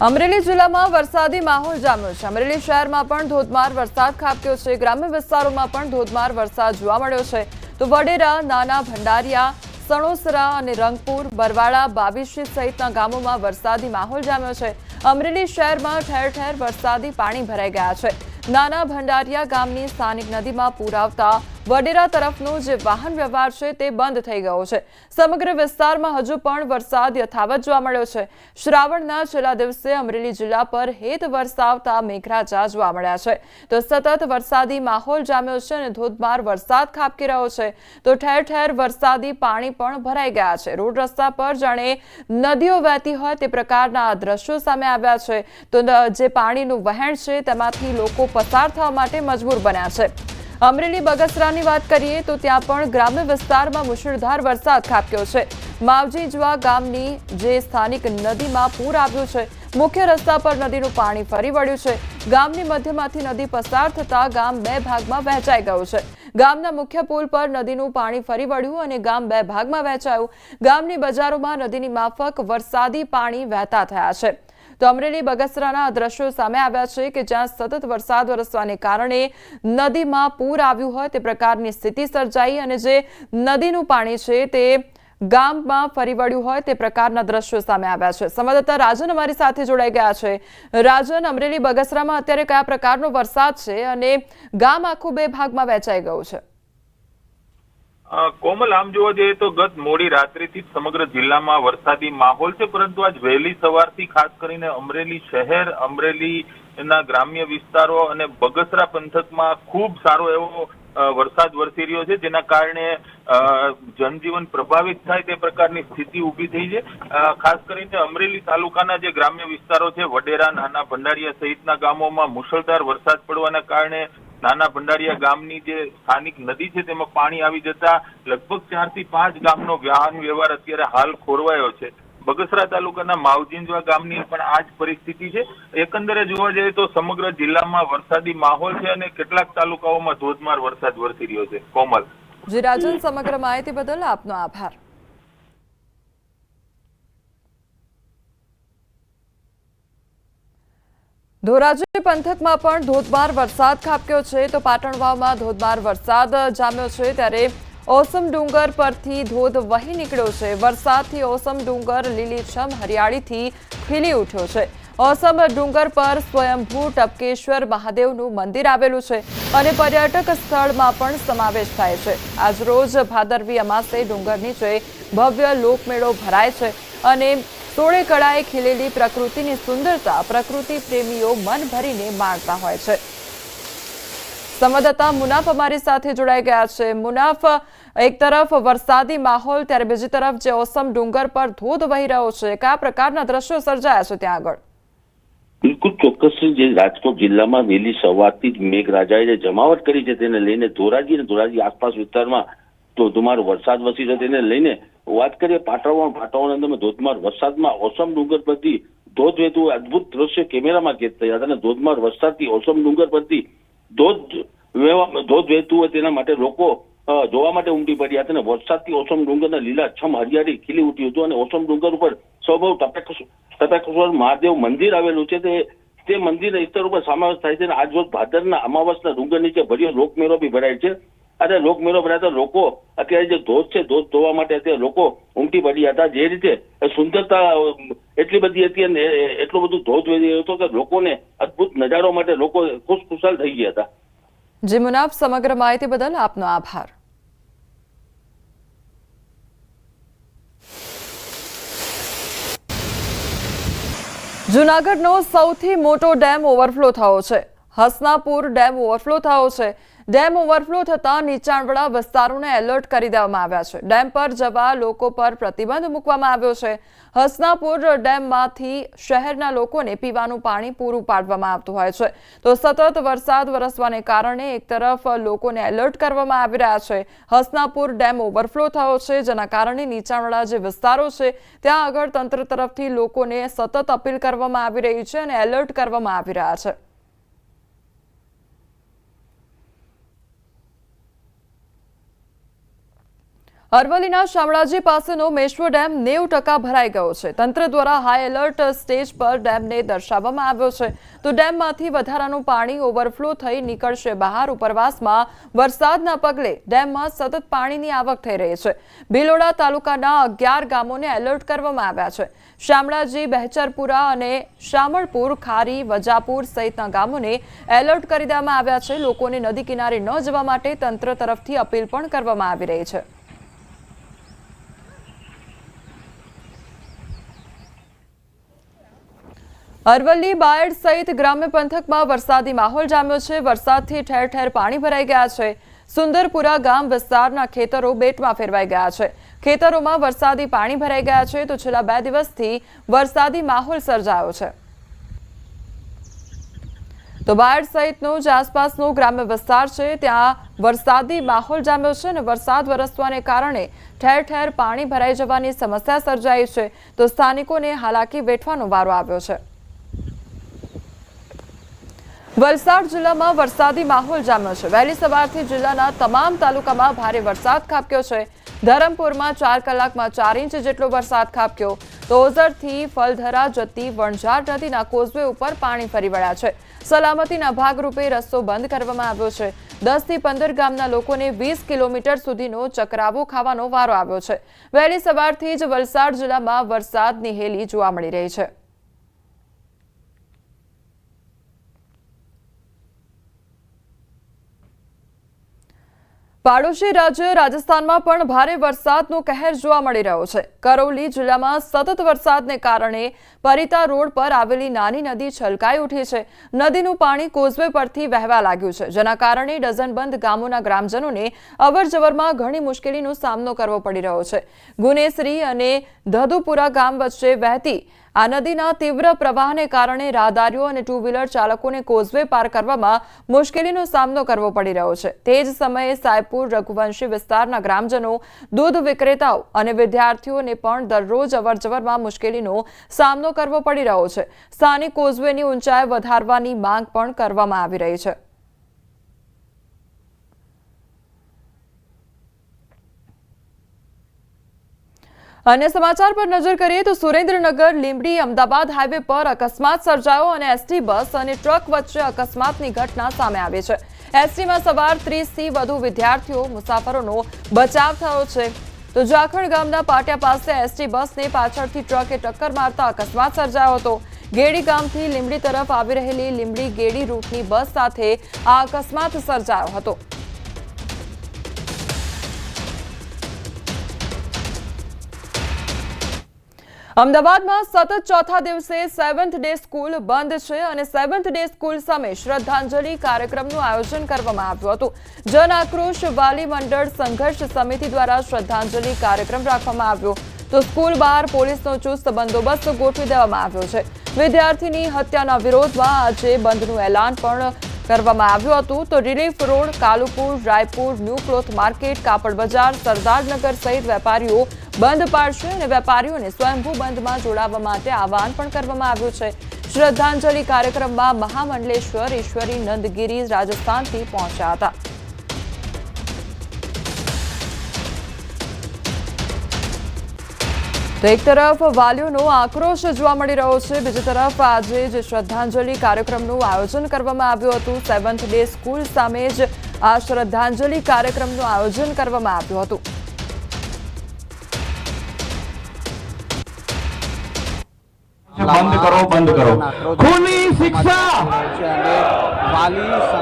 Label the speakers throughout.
Speaker 1: અમરેલી જિલ્લામાં વરસાદી માહોલ જામ્યો છે. અમરેલી શહેરમાં પણ ધોધમાર વરસાદ ખાબક્યો છે. ગ્રામ્ય વિસ્તારોમાં પણ ધોધમાર વરસાદ જોવા મળ્યો છે. તો વડેરા, નાના ભંડારિયા, સણોસરા અને રંગપુર બરવાડા બાવીશી સહિતના ગામોમાં વરસાદી માહોલ જામ્યો છે. અમરેલી શહેરમાં ઠેર ઠેર વરસાદી પાણી ભરાઈ ગયા છે. નાના ભંડારિયા ગામની સ્થાનિક નદીમાં પૂર આવતા વડેરા તરફનો જે વાહન વ્યવહાર છે તે બંધ થઈ ગયો છે. સમગ્ર વિસ્તારમાં હજુ પણ વરસાદ યથાવત જોવા મળ્યો છે. શ્રાવણના છેલ્લા દિવસે અમરેલી જિલ્લા પર હેત વરસાવતા મેઘરાજા જોવા મળ્યા છે. તો સતત વરસાદી માહોલ જામ્યો છે અને ધોધમાર વરસાદ ખાબકી રહ્યો છે. તો ઠેર ઠેર વરસાદી પાણી પણ ભરાઈ ગયા છે. રોડ રસ્તા પર જાણે નદીઓ વહેતી હોય તે પ્રકારના દ્રશ્યો સામે આવ્યા છે. તો જે પાણીનું વહેણ છે તેમાંથી લોકો પસાર થવા માટે મજબૂર બન્યા છે. અમરેલી બગસરાની વાત કરીએ તો ત્યાં પણ ગ્રામ્ય વિસ્તારમાં મુશળધાર વરસાદ ખાબક્યો છે. માવજીજવા ગામની જે સ્થાનિક નદીમાં પૂર આવ્યું છે, મુખ્ય રસ્તા પર નદીનું પાણી ફરી વળ્યું છે. ગામની મધ્યમાંથી નદી પસાર થતા ગામ બે ભાગમાં વહેંચાઈ ગયું છે. ગામના મુખ્ય પુલ પર નદીનું પાણી ફરી વળ્યું અને ગામ બે ભાગમાં વહેંચાયું. ગામની બજારોમાં નદીની માફક વરસાદી પાણી વહેતા થયા છે. તો અમરેલી બગસરાના દ્રશ્યો સામે આવ્યા છે કે જ્યાં સતત વરસાદ વરસવાને કારણે નદીમાં પૂર આવ્યું હોય તે પ્રકારની સ્થિતિ સર્જાઈ અને જે નદીનું પાણી છે તે ગામમાં ફરી વળ્યું હોય તે પ્રકારના દ્રશ્યો સામે આવ્યા છે. સંવાદદાતા રાજન અમારી સાથે જોડાઈ ગયા છે. રાજન, અમરેલી બગસરામાં અત્યારે કયા પ્રકારનો વરસાદ છે અને ગામ આખું બે ભાગમાં વહેંચાઈ ગયું છે?
Speaker 2: કોમલ, આમ જોવા જઈએ તો ગત મોડી રાત્રિથી સમગ્ર જિલ્લામાં વરસાદી માહોલ છે, પરંતુ આજ વહેલી સવારથી ખાસ કરીને અમરેલી શહેર અમરેલી ના ગ્રામ્ય વિસ્તારો અને બગસરા પંથકમાં ખૂબ સારો એવો વરસાદ વરસી રહ્યો છે, જેના કારણે જનજીવન પ્રભાવિત થાય તે પ્રકારની સ્થિતિ ઊભી થઈ છે. ખાસ કરીને અમરેલી તાલુકાના જે ગ્રામ્ય વિસ્તારો છે, વડેરા, નાના ભંડારીયા સહિતના ગામોમાં મુશળધાર વરસાદ પડવાના કારણે નાના ભંડારીયા ગામની જે સ્થાનિક નદી છે તેમાં પાણી આવી જતા લગભગ ચારથી પાંચ ગામનો વાહન વ્યવહાર અત્યારે હાલ ખોરવાયો છે. બગસરા તાલુકાના માવજીંજવા ગામની પણ આ જ પરિસ્થિતિ છે. એકંદરે જોવા જઈએ તો સમગ્ર જિલ્લામાં વરસાદી માહોલ છે અને કેટલાક તાલુકાઓમાં ધોધમાર વરસાદ વરસી રહ્યો છે. કોમલ.
Speaker 1: જી રાજન, સમગ્ર માહિતી બદલ આપનો આભાર. ધોરાજી પંથકમાં પણ ધોધમાર વરસાદ ખાબક્યો છે તો પાટણવાવમાં ધોધમાર વરસાદ જામ્યો છે ત્યારે ઓસમ ડુંગર પરથી ધોધ વહી નીકળ્યો છે. વરસાદથી ઓસમ ડુંગર લીલીછમ હરિયાળીથી ખીલી ઉઠ્યો છે. ઓસમ ડુંગર પર સ્વયંભૂ ટપકેશ્વર મહાદેવનું મંદિર આવેલું છે અને પર્યટક સ્થળમાં પણ સમાવેશ થાય છે. આજરોજ ભાદરવી અમાસે ડુંગર નીચે ભવ્ય લોકમેળો ભરાય છે અને સોળે કળાએ ખીલેલી પ્રકૃતિની સુંદરતા, પ્રકૃતિ પ્રેમીઓ મન ભરીને માણતા હોય છે. સંવાદદાતા મુનાફ અમારી સાથે જોડાઈ ગયા છે. મુનાફ, એક તરફ વરસાદી માહોલ, ત્યારે બીજી તરફ જે ઓસમ ડુંગર પર ધોધ વહી રહ્યો છે, કયા પ્રકારના દ્રશ્યો સર્જાયા છે ત્યાં આગળ?
Speaker 3: બિલકુલ ચોક્કસ જે રાજકોટ જિલ્લામાં વહેલી સવારથી જ મેઘરાજાએ જે જમાવટ કરી છે, તેને લઈને ધોરાજી અને ધોરાજી આસપાસ વિસ્તારમાં ધોધમાર વરસાદ વસી છે. તેને લઈને વાત કરીએ પાટણમાં, પાટણની અંદરમાં ધોધમાર વરસાદમાં ઓસમ ડુંગર પરથી ધોધ વહેતું અદભુત દ્રશ્ય કેમેરામાં કેદ થયા હતા અને ધોધમાર વરસાદથી ઓસમ ડુંગર પરથી ધોધ ધોધ વહેતું હોય તેના માટે લોકો જોવા માટે ઉમટી પડ્યા હતા અને વરસાદથી ઓસમ ડુંગરના લીલા છમ હરિયાળી ખીલી ઉઠ્યું હતું અને ઓસમ ડુંગર ઉપર સૌભવ તપેશ્વર મહાદેવ મંદિર આવેલું છે તે તે મંદિરના ઉપર સમાવેશ થાય છે અને આજ રોજ ભાદરના અમાવસના ડુંગર નીચે ભર્યો લોકમેળો બી ભરાય છે. અને લોકમેળો ભરાતા લોકો અત્યારે જે ધોધ છે, ધોધ ધોવા માટે અત્યારે લોકો ઉમટી પડ્યા હતા. જે રીતે સુંદરતા, એટલી બધી હતી અને એટલું બધું ધોધ વહી રહ્યો હતો કે લોકોને અદભુત નજારો માટે લોકો ખુશખુશાલ થઈ ગયા હતા.
Speaker 1: જી મુનાફ સમગ્ર માહિતી બદલ આપનો આભાર. જુનાગઢનો સૌથી મોટો ડેમ ઓવરફ્લો થયો છે. હસનાપુર ડેમ ઓવરફ્લો થયો છે. ડેમ ઓવરફ્લો થતાં નીચાણવાળા વિસ્તારોને એલર્ટ કરી દેવામાં આવ્યા છે. ડેમ પર જવા લોકો પર પ્રતિબંધ મૂકવામાં આવ્યો છે. હસનાપુર ડેમમાંથી શહેરના લોકોને પીવાનું પાણી પૂરું પાડવામાં આવતું હોય છે. તો સતત વરસાદ વરસવાને કારણે એક તરફ લોકોને એલર્ટ કરવામાં આવી રહ્યા છે. હસનાપુર ડેમ ઓવરફ્લો થયો છે, જેના કારણે નીચાણવાળા જે વિસ્તારો છે, ત્યાં આગળ તંત્ર તરફથી લોકોને સતત અપીલ કરવામાં આવી રહી છે અને એલર્ટ કરવામાં આવી રહ્યા છે. અરવલ્લીના શામળાજી પાસેનો મેશ્વો ડેમ નેવું ટકા ભરાઈ ગયો છે. તંત્ર દ્વારા હાઈ એલર્ટ સ્ટેજ પર ડેમને દર્શાવવામાં આવ્યો છે. તો ડેમમાંથી વધારાનું પાણી ઓવરફ્લો થઈ નીકળશે. બહાર ઉપરવાસમાં વરસાદના પગલે ડેમમાં સતત પાણીની આવક થઈ રહી છે. ભીલોડા તાલુકાના અગિયાર ગામોને એલર્ટ કરવામાં આવ્યા છે. શામળાજી, બહેચરપુરા અને શામળપુર, ખારી, વજાપુર સહિતના ગામોને એલર્ટ કરી દેવામાં આવ્યા છે. લોકોને નદી કિનારે ન જવા માટે તંત્ર તરફથી અપીલ પણ કરવામાં આવી રહી છે. અરવલ્લી બાયડ સહિત ગ્રામ્ય પંથકમાં વરસાદી માહોલ જામ્યો છે. વરસાદથી ઠેર ઠેર પાણી ભરાઈ ગયા છે. સુંદરપુરા ગામ વિસ્તારના ખેતરો બેટમાં ફેરવાઈ ગયા છે. ખેતરોમાં વરસાદી પાણી ભરાઈ ગયા છે તો છેલ્લા બે દિવસથી વરસાદી માહોલ સર્જાયો છે. તો બાયડ સહિતનો જે આસપાસનો ગ્રામ્ય વિસ્તાર છે. ત્યાં વરસાદી માહોલ જામ્યો છે અને વરસાદ વરસવાને કારણે ઠેર ઠેર પાણી ભરાઈ જવાની સમસ્યા સર્જાઈ છે. તો સ્થાનિકોને હાલાકી વેઠવાનો વારો આવ્યો છે. વલસાડ જિલ્લામાં વરસાદી માહોલ જામ્યો છે. વહેલી સવારથી જિલ્લાના તમામ તાલુકામાં ભારે વરસાદ ખાબક્યો છે. ધરમપુરમાં ચાર કલાકમાં ચાર ઇંચ જેટલો વરસાદ ખાબક્યો. તો ઓઝરથી ફલધરા જતી વણઝાર નદીના કોઝવે ઉપર પાણી ફરી વળ્યા છે. સલામતીના ભાગરૂપે રસ્તો બંધ કરવામાં આવ્યો છે. દસથી પંદર ગામના લોકોને વીસ કિલોમીટર સુધીનો ચકરાવો ખાવાનો વારો આવ્યો છે. વહેલી સવારથી જ વલસાડ જિલ્લામાં વરસાદની હેલી જોવા મળી રહી છે. પાડોશી રાજ્ય રાજસ્થાનમાં પણ ભારે વરસાદનો કહેર જોવા મળી રહ્યો છે. કરૌલી જિલ્લામાં સતત વરસાદને કારણે પરિતા રોડ પર આવેલી નાની નદી છલકાઈ ઉઠી છે. નદીનું પાણી કોઝવે પરથી વહેવા લાગ્યું છે, જેના કારણે ડઝનબંધ ગામોના ગ્રામજનોને અવરજવરમાં ઘણી મુશ્કેલીનો સામનો કરવો પડી રહ્યો છે. ગુનેસરી અને ધધુપુરા ગામ વચ્ચે વહેતી આ નદીના તીવ્ર પ્રવાહને કારણે રાહદારીઓ અને ટુ વ્હીલર ચાલકોને કોઝવે પાર કરવામાં મુશ્કેલીનો સામનો કરવો પડી રહ્યો છે. તે જ સમયે સાયપુર, રઘુવંશી વિસ્તારના ગ્રામજનો, દૂધ વિક્રેતાઓ અને વિદ્યાર્થીઓને પણ દરરોજ અવરજવરમાં મુશ્કેલીનો સામનો કરવો પડી રહ્યો છે. સ્થાનિક કોઝવેની ઊંચાઈ વધારવાની માંગ પણ કરવામાં આવી રહી છે. અન્ય સમાચાર પર નજર કરીએ તો સુરેન્દ્રનગર, લીંબડી, અમદાવાદ હાઈવે પર અકસ્માત સર્જાયો અને એસટી બસ અને ટ્રક વચ્ચે અકસ્માતની ઘટના સામે આવી છે. એસટીમાં સવાર ત્રીસથી વધુ વિદ્યાર્થીઓ, મુસાફરોનો બચાવ થયો છે. તો જાખણ ગામના પાટિયા પાસે એસટી બસને પાછળથી ટ્રકે ટક્કર મારતા અકસ્માત સર્જાયો હતો. ગેડી ગામથી લીંબડી તરફ આવી રહેલી લીંબડી ગેડી રૂટની બસ સાથે આ અકસ્માત સર્જાયો હતો. અમદાવાદમાં સતત ચોથા દિવસે સેવન્થ ડે સ્કૂલ બંધ છે અને સેવન્થ ડે સ્કૂલ સામે શ્રદ્ધાંજલિ કાર્યક્રમનું આયોજન કરવામાં આવ્યું હતું. જન આક્રોશ વાલી મંડળ સંઘર્ષ સમિતિ દ્વારા શ્રદ્ધાંજલિ કાર્યક્રમ રાખવામાં આવ્યો. તો સ્કૂલ બહાર પોલીસનો ચુસ્ત બંદોબસ્ત ગોઠવી દેવામાં આવ્યો છે. વિદ્યાર્થીની હત્યાના વિરોધમાં આજે બંધનું એલાન પણ કરવામાં આવ્યું હતું તો Relief Road, Kalupur, Raipur, New Cloth Market, કાપડ બજાર, સરદારનગર સહિત વેપારીઓ બંધ પાડશે અને વેપારીઓને સ્વયંભૂ બંધમાં જોડાવા માટે આહવાન પણ કરવામાં આવ્યું છે. શ્રદ્ધાંજલિ કાર્યક્રમમાં મહામંડલેશ્વર, ઈશ્વરી, નંદગીરી, રાજસ્થાનથી પહોંચ્યા હતા. તો એક તરફ વાલીઓનો આક્રોશ જોવા મળી રહ્યો છે. બીજી તરફ આજે જે શ્રદ્ધાંજલિ કાર્યક્રમનું આયોજન કરવામાં આવ્યું હતું સેવન્થ ડે સ્કૂલ સામે જ આ શ્રદ્ધાંજલિ કાર્યક્રમનું આયોજન કરવામાં આવ્યું હતું.
Speaker 4: બંધ કરો બંધ કરો. ખૂની શિક્ષા!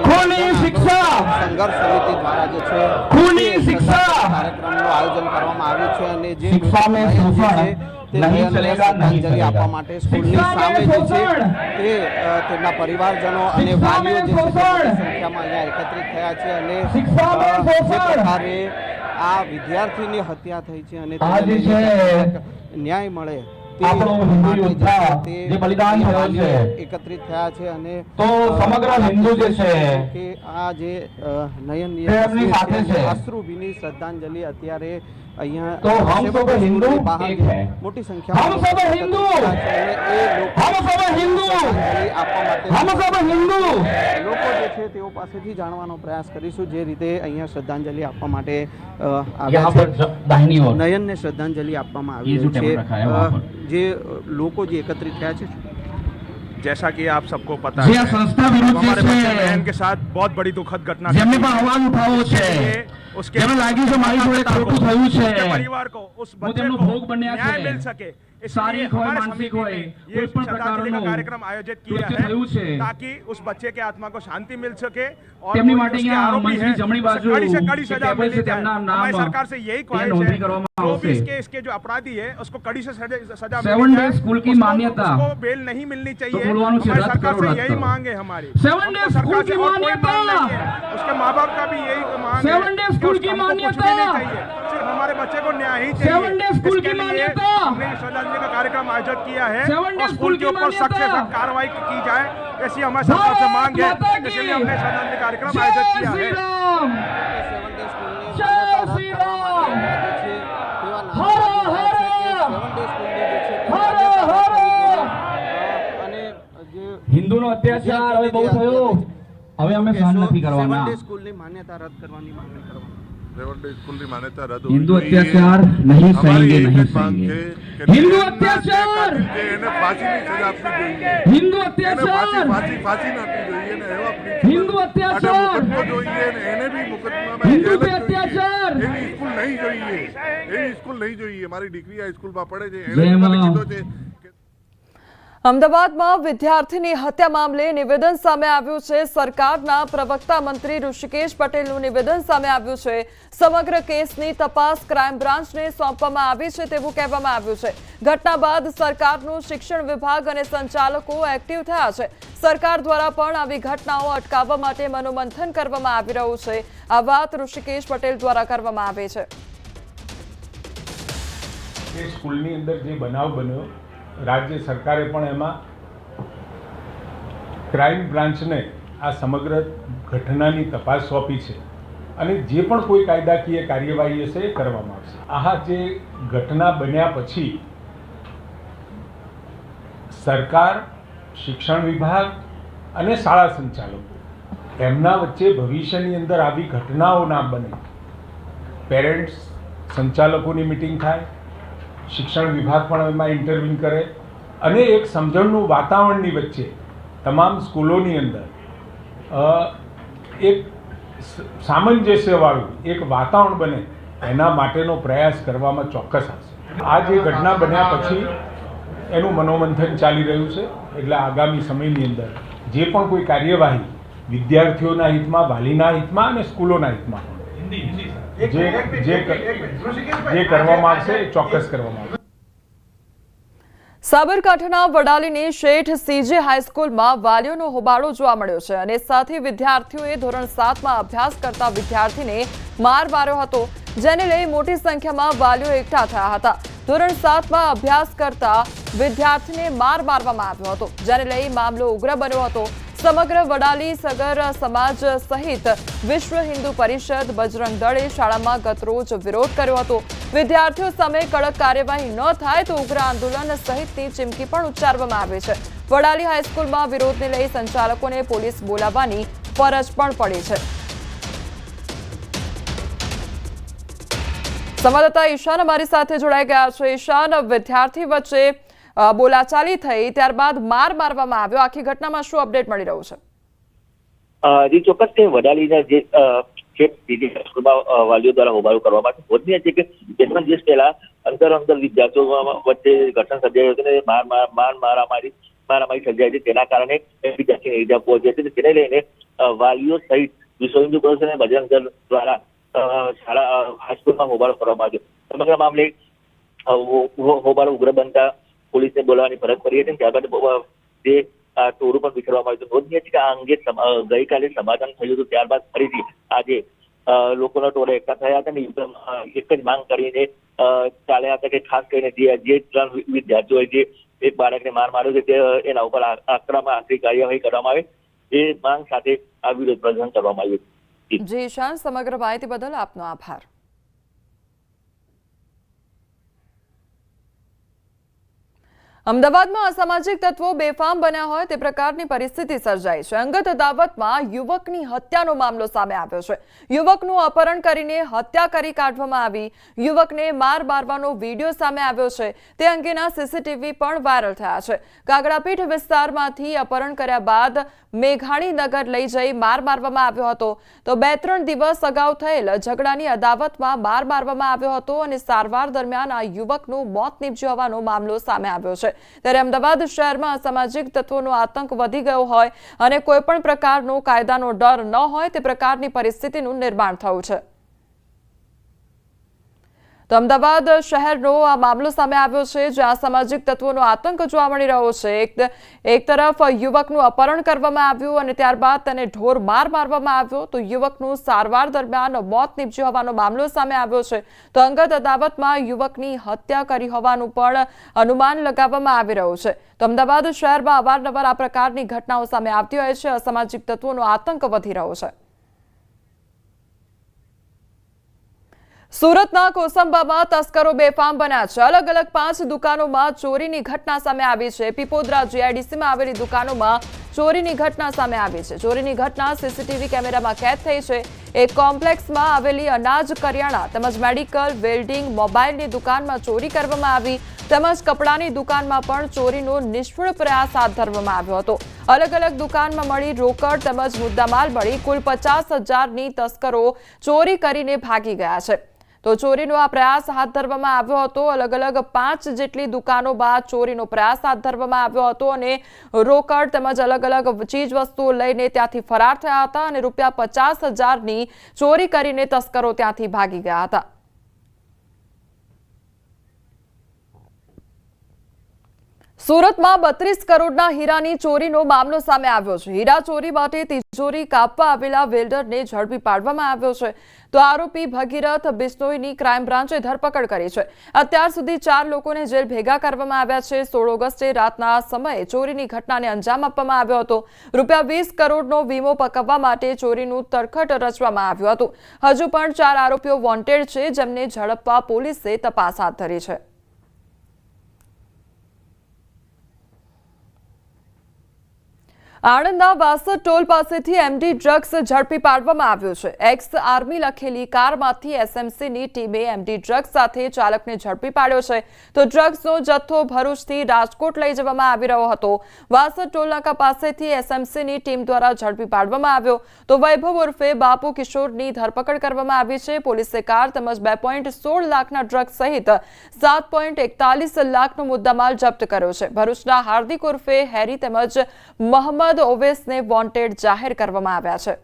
Speaker 4: ખૂની શિક્ષા!
Speaker 5: સંઘર્ષ સમિતિ દ્વારા જે છે
Speaker 4: ખૂની શિક્ષા!
Speaker 5: કાર્યક્રમનું આયોજન કરવામાં આવ્યું છે અને જે
Speaker 4: શિક્ષા મેં શોષણ. નહીં ચલેગા, નહીં
Speaker 5: આપવા માટે સ્કૂલની સામે જે છે તે તેમના પરિવારજનો અને વાલીઓ જે! સંખ્યામાં અહીંયા એકત્રિત થયા છે અને જે પ્રકારે આ વિદ્યાર્થીની હત્યા થઈ છે અને ન્યાય મળે.
Speaker 4: આપણો હિન્દુ યોદ્ધા જે બલિદાન થયો છે.
Speaker 5: એકત્રિત થયા છે અને
Speaker 4: તો સમગ્ર હિન્દુ જે છે
Speaker 5: કે આ જે નયન
Speaker 4: નિયમ એમની સાથે છે.
Speaker 5: અશ્રુભીની શ્રદ્ધાંજલિ અત્યારે અહીંયા
Speaker 4: તો હમ સબ હિન્દુ એક હે.
Speaker 5: મોટી સંખ્યા
Speaker 4: હમ સબ હિન્દુ. હમ સબ હિન્દુ. હમ સબ હિન્દુ.
Speaker 5: લોકો જે છે તેઓ પાસેથી જાણવાનો પ્રયાસ કરીશું. જે રીતે અહીંયા શ્રદ્ધાંજલિ આપવા માટે નયનને શ્રદ્ધાંજલિ આપવામાં આવી છે. જે લોકો જે એકત્રિત થયા છે
Speaker 6: जैसा कि आप सबको पता
Speaker 7: જે
Speaker 6: है
Speaker 7: આ સંસ્થા
Speaker 6: अब
Speaker 7: વિરુદ્ધ
Speaker 6: हमारे
Speaker 7: જે
Speaker 6: बच्चे
Speaker 7: છે
Speaker 6: बहन के साथ बहुत बड़ी दुखद घटना
Speaker 7: જેમને
Speaker 6: घटी
Speaker 7: પણ
Speaker 6: है।
Speaker 7: અવાજ ઉઠાવવો છે
Speaker 6: इसलिए उसके
Speaker 7: જેમને લાગ્યું છે મારી જોડે
Speaker 6: माता-पिता
Speaker 7: ખોટું
Speaker 6: को,
Speaker 7: થયું છે
Speaker 6: उसके परिवार को उस
Speaker 7: હું
Speaker 6: बच्चे
Speaker 7: તેમનો
Speaker 6: को
Speaker 7: શારીરિક હોય માનસિક હોય કોઈ પણ પ્રકારનો
Speaker 6: કાર્યક્રમ આયોજિત
Speaker 7: કર્યા થયું છે તાકી
Speaker 6: ઉસ से। कड़ी सजा
Speaker 7: मिले
Speaker 6: ख्वाहिश है। जो भी इसके इसके जो अपराधी है उसको कड़ी से सजा डे
Speaker 7: स्कूल की मान्यता।
Speaker 6: उसको बेल नहीं मिलनी चाहिए। हमारी सरकार से यही मांग है हमारी।
Speaker 7: 7
Speaker 6: डे
Speaker 7: स्कूल की मान्यता।
Speaker 6: उसके माँ बाप का भी यही मांग है डे
Speaker 7: स्कूल की मान्यता।
Speaker 6: हमारे बच्चे को न्याय ही चाहिए।
Speaker 7: डे स्कूल की मान्यता।
Speaker 6: हमने ये श्रद्धांजलि का कार्यक्रम आयोजित किया है
Speaker 7: सेवन डेज
Speaker 6: और
Speaker 7: स्कूल
Speaker 6: स्कूल के
Speaker 7: की
Speaker 6: ऊपर सख्त से
Speaker 7: मान्यता।
Speaker 6: सख्त कार्रवाई की जाए ऐसी हमारे सरकार से
Speaker 7: भारत
Speaker 6: मांग है
Speaker 7: माता की।
Speaker 6: इसलिए हमने श्रद्धांजलि कार्यक्रम
Speaker 7: જય
Speaker 6: आयोजित किया
Speaker 7: શ્રી
Speaker 6: है
Speaker 7: રામ
Speaker 5: સેવન ડે સ્કૂલની
Speaker 7: જય
Speaker 5: માન્યતા રદ
Speaker 7: શ્રી
Speaker 5: કરવામાં
Speaker 7: રામ!
Speaker 5: આવી છે તેવા નારા
Speaker 7: હર
Speaker 5: લાગી રહ્યા છે કે
Speaker 7: હર!
Speaker 5: સેવન ડે સ્કૂલની જે છે તે
Speaker 7: હર
Speaker 5: માન્યતા રદ કરવી
Speaker 7: હર!
Speaker 5: જોઈએ. અ, અને જે
Speaker 7: હિન્દુનો અત્યાચાર હવે બહુ થયો હવે અમે સહન નથી
Speaker 5: સેવન
Speaker 7: કરવાના
Speaker 5: ડે સ્કૂલની માન્યતા રદ કરવાની માંગણી કરવાની
Speaker 7: હિન્દુ. અત્યાચાર નહીં સહેંગે, નહીં સહેંગે. હિન્દુ અત્યાચાર!
Speaker 8: એને
Speaker 7: હિન્દુ અત્યાચાર હિન્દુ અત્યાચાર!
Speaker 8: એને
Speaker 7: હિન્દુ પે અત્યાચાર!
Speaker 8: એવી સ્કૂલ નહીં જોઈએ એવી સ્કૂલ નહીં જોઈએ મારી દીકરી આ સ્કૂલમાં પડે છે એને મને છે
Speaker 1: અમદાવાદમાં વિદ્યાર્થીની હત્યા મામલે નિવેદન સામે આવ્યું છે. સરકારના પ્રવક્તા મંત્રી ઋષિકેશ પટેલનું નિવેદન સામે આવ્યું છે. સમગ્ર કેસની તપાસ ક્રાઇમ બ્રાન્ચને સોંપવામાં આવી છે તેવું કહેવામાં આવ્યું છે. ઘટના બાદ સરકારનું શિક્ષણ વિભાગ અને સંચાલકો એક્ટિવ થયા છે. સરકાર દ્વારા પણ આવી ઘટનાઓ અટકાવવા માટે મનોમંથન કરવામાં આવી રહ્યું છે. આ વાત ઋષિકેશ પટેલ દ્વારા કરવામાં આવી છે.
Speaker 9: સ્કૂલની અંદર જે બનાવ બન્યો રાજ્ય સરકારે પણ એમાં ક્રાઇમ બ્રાન્ચને આ સમગ્ર ઘટનાની તપાસ સોંપી છે અને જે પણ કોઈ કાયદાકીય કાર્યવાહી હશે એ કરવામાં આવશે. આ જે ઘટના બન્યા પછી સરકાર, શિક્ષણ વિભાગ અને શાળા સંચાલકો એમના વચ્ચે ભવિષ્યની અંદર આવી ઘટનાઓ ના બને. પેરેન્ટ્સ સંચાલકોની મિટિંગ થાય શિક્ષણ વિભાગ પણ એમાં ઇન્ટરવ્યુ કરે. અને એક સમજણનું વાતાવરણની વચ્ચે, તમામ સ્કૂલોની અંદર એક સામંજસ્યવાળું એક વાતાવરણ બને, એના માટેનો પ્રયાસ કરવામાં ચોક્કસ આવશે. આ જે ઘટના બન્યા પછી એનું મનોમંથન ચાલી રહ્યું છે. એટલે આગામી સમયની અંદર જે પણ કોઈ કાર્યવાહી વિદ્યાર્થીઓના હિતમાં, વાલીના હિતમાં અને સ્કૂલોના હિતમાં જે જે જે કરવામાં આવશે એ ચોક્કસ કરવામાં આવશે.
Speaker 1: સાબરકાંઠાના વડાલીની શેઠ સીજે હાઈસ્કૂલમાં વાલીઓનો હોબાળો જોવા મળ્યો છે અને સાથે વિદ્યાર્થીઓએ ધોરણ સાતમાં અભ્યાસ કરતા વિદ્યાર્થીને માર માર્યો હતો જેને લઈ મોટી સંખ્યામાં વાલીઓ એકઠા થયા હતા. ધોરણ સાતમાં અભ્યાસ કરતા વિદ્યાર્થીને માર મારવામાં આવ્યો હતો જેને લઈ મામલો ઉગ્ર બન્યો હતો. સમગ્ર વડાલી સગર સમાજ સહિત વિશ્વ હિન્દુ પરિષદ બજરંગ દળે શાળામાં ગતરોજ વિરોધ કર્યો હતો. વિદ્યાર્થીઓ સામે કડક કાર્યવાહી ન થાય તો ઉગ્ર આંદોલન સહિતની ચીમકી પણ ઉચ્ચારવામાં આવે છે. વડાલી હાઈસ્કૂલમાં વિરોધને લઈ સંચાલકોને પોલીસ બોલાવવાની ફરજ પણ પડી છે. સંવાદદાતા ઈશાન અમારી સાથે જોડાઈ ગયા છે. ઈશાન, વિદ્યાર્થી વચ્ચે બોલાચાલી થઈ ત્યારબાદ માર મારવામાં આવ્યો. આખી ઘટનામાં શું અપડેટ મળી રહ્યું છે?
Speaker 10: વાલીઓ મારામારી મારામારી સર્જાઈ તેના કારણે વિદ્યાર્થીને તેને લઈને વાલીઓ સહિત વિશ્વ હિન્દુ અને બજરંગ દળ દ્વારા શાળા હાઈસ્કૂલમાં હોબાળો કરવામાં આવ્યો. સમગ્ર મામલે હોબાળો ઉગ્ર બનતા પોલીસને બોલાવવાની ફરજ પડી હતી ત્યારબાદ જે ટોળું પણ વિખેરવામાં આવ્યું નોંધનીય છે કે આ અંગે ગઈકાલે સમાધાન થયું હતું ત્યારબાદ ફરીથી આજે લોકોના ટોળા એકઠા થયા હતા ને એક જ માંગ કરીને ચાલ્યા હતા કે ખાસ કરીને જે જે ત્રણ વિદ્યાર્થીઓએ જે એક બાળકને માર માર્યો છે તે એના ઉપર આકરામાં આખરી કાર્યવાહી કરવામાં આવે એ માંગ સાથે આ વિરોધ પ્રદર્શન કરવામાં આવ્યું
Speaker 1: જી ઈશાન સમગ્ર માહિતી બદલ આપનો આભાર અમદાવાદમાં અસામાજિક તત્વો બેફામ બન્યા હોય તે પ્રકારની પરિસ્થિતિ સર્જાઈ છે. અંગત અદાવતમાં યુવકની હત્યાનો મામલો સામે આવ્યો છે. યુવકનું અપહરણ કરીને હત્યા કરી કાઢવામાં આવી. યુવકને માર મારવાનો વીડિયો સામે આવ્યો છે. તે અંગેના સીસીટીવી પણ વાયરલ થયા છે. કાગડાપીઠ વિસ્તારમાંથી અપહરણ કર્યા બાદ મેઘાણી નગર લઈ જઈ માર મારવામાં આવ્યો હતો. તો બે ત્રણ દિવસ અગાઉ થયેલ ઝઘડાની અદાવતમાં માર મારવામાં આવ્યો હતો અને સારવાર દરમિયાન આ યુવકનું મોત નીપજ્યું હોવાનો મામલો સામે આવ્યો છે. ત્યારે અમદાવાદ શહેરમાં અસામાજિક તત્વોનો આતંક વધી ગયો હોય અને કોઈ પણ પ્રકારનો કાયદાનો ડર ન હોય તે પ્રકારની પરિસ્થિતિનું નિર્માણ થયું છે. તો અમદાવાદ શહેરનો આ મામલો સામે આવ્યો છે, જ્યાં સામાજિક તત્વોનો આતંક જોવા મળી રહ્યો છે. એક તરફ યુવકનું અપહરણ કરવામાં આવ્યું અને ત્યારબાદ તેને ઢોર માર મારવામાં આવ્યો. તો યુવકનું સારવાર દરમિયાન મોત નીપજ્યું હોવાનો મામલો સામે આવ્યો છે. તો અંગત અદાવતમાં યુવકની હત્યા કરી હોવાનું પણ અનુમાન લગાવવામાં આવી રહ્યું છે. તો અમદાવાદ શહેરમાં અવારનવાર આ પ્રકારની ઘટનાઓ સામે આવતી હોય છે. અસામાજિક તત્વોનો આતંક વધી રહ્યો છે. સુરતના કોસંબામાં તસ્કરો બેફામ બન્યા છે. અલગ અલગ પાંચ દુકાનોમાં ચોરીની ઘટના સામે આવી છે. પીપોદરા જીઆઈડીસીમાં આવેલી દુકાનોમાં ચોરીની ઘટના સામે આવી છે. ચોરીની ઘટના સીસીટીવી કેમેરામાં કેદ થઈ છે. એક કોમ્પ્લેક્સમાં આવેલી અનાજ કરિયાણા તેમજ મેડિકલ, વેલ્ડિંગ, મોબાઈલની દુકાનમાં ચોરી કરવામાં આવી. તેમજ કપડાની દુકાનમાં પણ ચોરીનો નિષ્ફળ પ્રયાસ હાથ ધરવામાં આવ્યો હતો. અલગ અલગ દુકાનમાં મળી રોકડ તેમજ મુદ્દામાલ મળી કુલ પચાસ હજારની તસ્કરો ચોરી કરીને ભાગી ગયા છે. તો ચોરીનો આ પ્રયાસ હાથ ધરવામાં આવ્યો હતો. અલગ અલગ પાંચ જેટલી દુકાનો બાદ ચોરીનો પ્રયાસ હાથ ધરવામાં આવ્યો હતો અને રોકડ તેમજ અલગ અલગ ચીજ વસ્તુઓ લઈને ત્યાંથી ફરાર થયા હતા અને રૂપિયા પચાસ હજારની ચોરી કરીને તસ્કરો ત્યાંથી ભાગી ગયા હતા. સુરતમાં બત્રીસ કરોડના હીરાની ચોરીનો મામલો સામે આવ્યો છે. હીરા ચોરી માટે તિજોરી કાપવા આવેલા વેલ્ડરને ઝડપી પાડવામાં આવ્યો છે. તો આરોપી ભગીરથ બિશ્નોઈની ક્રાઇમ બ્રાન્ચે ધરપકડ કરી છે. અત્યાર સુધી ચાર લોકોને જેલ ભેગા કરવામાં આવ્યા છે. સોળ ઓગસ્ટે રાતના સમયે ચોરીની ઘટનાને અંજામ આપવામાં આવ્યો હતો. રૂપિયા વીસ કરોડનો વીમો પકવવા માટે ચોરીનું તરખટ રચવામાં આવ્યું હતું. હજુ પણ ચાર આરોપીઓ વોન્ટેડ છે, જેમને ઝડપવા પોલીસે તપાસ હાથ ધરી છે. આણંદના વાસદ ટોલ પાસેથી એમડી ડ્રગ્સ ઝડપી પાડવામાં આવ્યો છે. એક્સ આર્મી લખેલી કારમાંથી એસએમસીની ટીમે એમડી ડ્રગ્સ સાથે ચાલકને ઝડપી પાડ્યો છે. તો ડ્રગ્સનો જથ્થો ભરૂચથી રાજકોટ લઈ જવામાં આવી રહ્યો હતો. વાસદ ટોલનાકા પાસેથી એસએમસીની ટીમ દ્વારા ઝડપી પાડવામાં આવ્યો. તો વૈભવ ઉર્ફે બાપુ કિશોરની ધરપકડ કરવામાં આવી છે. પોલીસે કાર તેમજ બે પોઈન્ટ સોળ લાખના ડ્રગ્સ સહિત સાત પોઈન્ટ એકતાલીસ લાખનો મુદ્દામાલ જપ્ત કર્યો છે. ભરૂચના હાર્દિક ઉર્ફે હેરી તેમજ મોહમ્મદ ઓવેસને વોન્ટેડ જાહેર કરવામાં આવ્યા છે.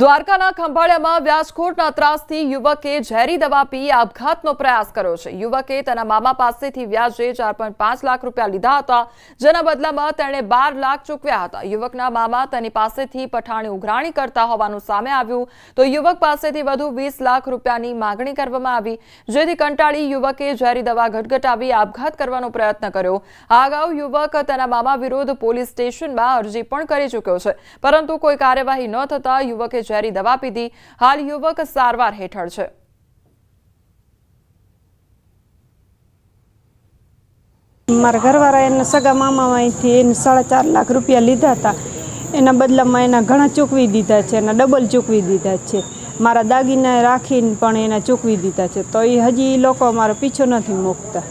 Speaker 1: દ્વારકાના ખંભાળિયામાં વ્યાજખોરના ત્રાસથી યુવકે ઝેરી દવા પી આપઘાતનો પ્રયાસ કર્યો છે. યુવકે તેના મામા પાસેથી વ્યાજે ચાર લાખ રૂપિયા લીધા હતા, જેના બદલામાં તેણે બાર લાખ ચૂકવ્યા હતા. યુવકના મામા તેની પાસેથી પઠાણી ઉઘરાણી કરતા હોવાનું સામે આવ્યું. તો યુવક પાસેથી વધુ વીસ લાખ રૂપિયાની માગણી કરવામાં આવી, જેથી કંટાળી યુવકે ઝેરી દવા ઘટઘટાવી આપઘાત કરવાનો પ્રયત્ન કર્યો. આ અગાઉ યુવક તેના મામા વિરુદ્ધ પોલીસ સ્ટેશનમાં અરજી પણ કરી ચૂક્યો છે. પરંતુ કોઈ કાર્યવાહી ન થતા યુવકે ઝેરી દવા પીધી હાલ યુવક સારવાર હેઠળ છે.
Speaker 11: મારા ઘરવાળા એના સગા મામામાંથી એને સાડા ચાર લાખ રૂપિયા લીધા હતા. એના બદલામાં એના ઘણા ચૂકવી દીધા છે એના ડબલ ચૂકવી દીધા છે. મારા દાગીના રાખીને પણ એના ચૂકવી દીધા છે. તો એ હજી એ લોકો અમારો પીછો નથી મૂકતા.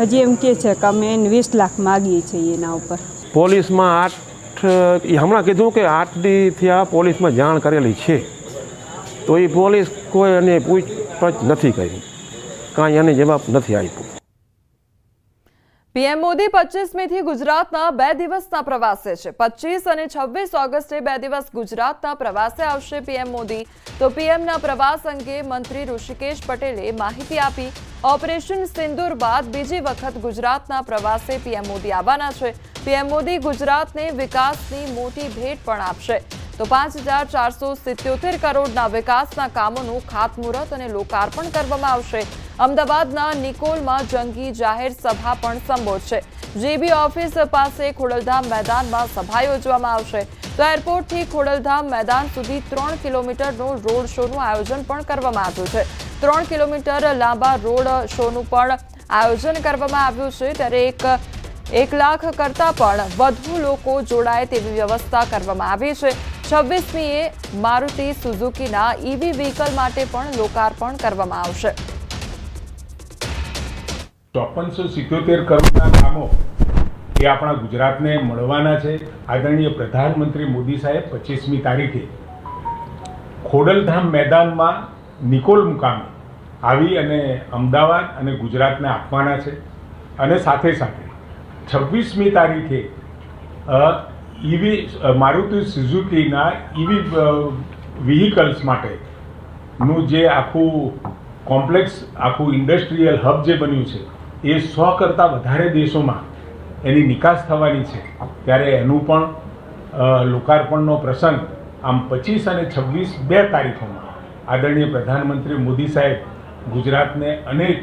Speaker 11: હજી એમ કહે છે કે અમે એને વીસ લાખ માગીએ છીએ એના ઉપર.
Speaker 12: પોલીસમાં આઠ એ હમણાં કીધું કે આઠ દીથી આ પોલીસમાં જાણ કરેલી છે. તો એ પોલીસ કોઈ એને પૂછપરછ નથી કરી. કાંઈ એને જવાબ નથી આપ્યો.
Speaker 1: પીએમ મોદી પચીસમીથી ગુજરાતના બે દિવસના પ્રવાસે છે. પચીસ અને છવ્વીસ ઓગસ્ટે બે દિવસ ગુજરાતના પ્રવાસે આવશે પીએમ મોદી. તો પીએમના પ્રવાસ અંગે મંત્રી ઋષિકેશ પટેલે માહિતી આપી. ઓપરેશન સિંદૂર બાદ બીજી વખત ગુજરાતના પ્રવાસે પીએમ મોદી આવવાના છે. પીએમ મોદી ગુજરાતને વિકાસની મોટી ભેટ પણ આપશે. તો પાંચ હજાર ચારસો સિત્યોતેર કરોડના વિકાસના કામોનું ખાતમુહૂર્ત અને લોકાર્પણ કરવામાં આવશે. અમદાવાદના નિકોલમાં જંગી જાહેર સભા પણ સંબોધશે. જીબી ઓફિસ પાસે ખોડલધામ મેદાનમાં સભા યોજવામાં આવશે. તો એરપોર્ટથી ખોડલધામ મેદાન સુધી ત્રણ કિલોમીટરનું રોડ શોનું આયોજન પણ કરવામાં આવ્યું છે. ત્રણ કિલોમીટર લાંબા રોડ શોનું પણ આયોજન કરવામાં આવ્યું છે. ત્યારે એક એક લાખ કરતાં પણ વધુ લોકો જોડાય તેવી વ્યવસ્થા કરવામાં આવી છે. છવ્વીસમીએ મારુતિ સુઝુકીના ઈવી વ્હીકલ માટે પણ લોકાર્પણ કરવામાં આવશે.
Speaker 9: ચોપનસો સિત્યોતેર કરોડના કામો એ આપણા ગુજરાતને મળવાના છે. આદરણીય પ્રધાનમંત્રી મોદી સાહેબ પચીસમી તારીખે ખોડલધામ મેદાનમાં નિકોલ મુકામે આવી અને અમદાવાદ અને ગુજરાતને આપવાના છે. અને સાથે સાથે છવ્વીસમી તારીખે ઈવી મારુતિ સુઝુકીના ઈવી વ્હીકલ્સ માટેનું જે આખું કોમ્પ્લેક્સ આખું ઇન્ડસ્ટ્રીયલ હબ જે બન્યું છે, એ સો કરતાં વધારે દેશોમાં એની નિકાસ થવાની છે. ત્યારે એનું પણ લોકાર્પણનો પ્રસંગ આમ પચીસ અને છવ્વીસ બે તારીખોમાં આદરણીય પ્રધાનમંત્રી મોદી સાહેબ ગુજરાતને અનેક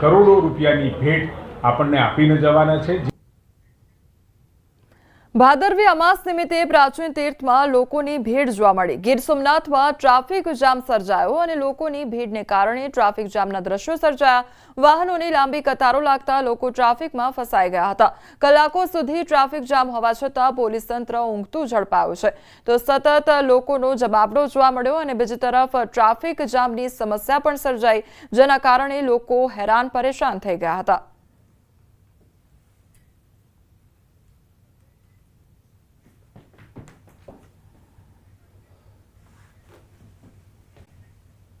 Speaker 9: કરોડો રૂપિયાની ભેટ આપણને આપીને જવાના છે.
Speaker 1: ભાદરવી અમાસ નિમિત્તે પ્રાચીન તીર્થમાં લોકોની ભીડ જોવા મળી. ગીર સોમનાથમાં ટ્રાફિક જામ સર્જાયો અને લોકોની ભીડને કારણે ટ્રાફિક જામના દ્રશ્યો સર્જાયા. વાહનોની લાંબી કતારો લાગતા લોકો ટ્રાફિકમાં ફસાઈ ગયા હતા. કલાકો સુધી ટ્રાફિક જામ હોવા છતાં પોલીસ તંત્ર ઊંઘતું ઝડપાયું છે. તો સતત લોકોનો જમાવડો જોવા મળ્યો અને બીજી તરફ ટ્રાફિક જામની સમસ્યા પણ સર્જાઈ, જેના કારણે લોકો હેરાન પરેશાન થઈ ગયા હતા.